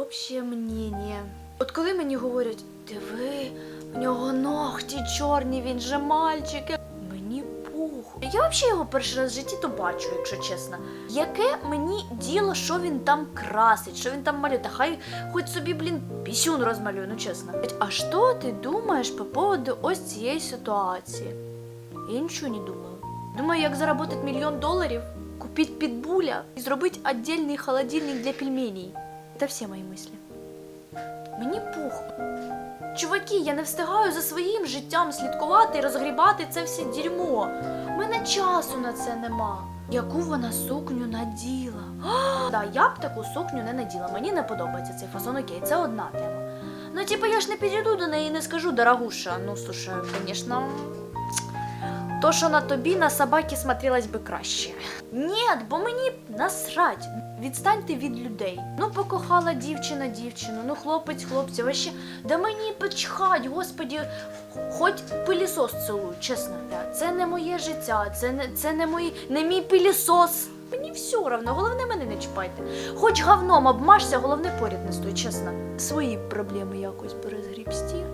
общее мнення. От коли мені говорять, диви, в нього ногті чорні, він же мальчик. Мені похуй. Я взагалі його перший раз в житті то бачу, якщо чесно. Яке мені діло, що він там красить, що він там малює? Та хай хоч собі, блін, пісюн розмалює, ну чесно. А що ти думаєш по поводу ось цієї ситуації? Я нічого не думаю. Думаю, як заработать мільйон доларів, купить питбуля і зробити отдельний холодильник для пельменей. Це всі мої мислі. Мені похуй. Чуваки, я не встигаю за своїм життям слідкувати і розгрібати це все дерьмо. У мене часу на це нема. Яку вона сукню наділа? Да, я б таку сукню не наділа. Мені не подобається цей фасон, окей, це одна тема. Ну, типу, я ж не підійду до неї і не скажу, дорогуша. Ну, слушай, звісно, то, що на тобі на собаки смотрелось би краще. Ні, бо мені насрать. Відстаньте від людей. Ну, покохала дівчина дівчину, ну хлопець хлопця. Вообще, да мені почхать, господі, хоч пилісос цілуй, чесно. Це не моє життя, це не, це не, мої, не мій пилісос. Мені все равно, головне мене не чіпайте. Хоч говном обмажся, головне поряд не стой, чесно. Свої проблеми якось би розгрібсті.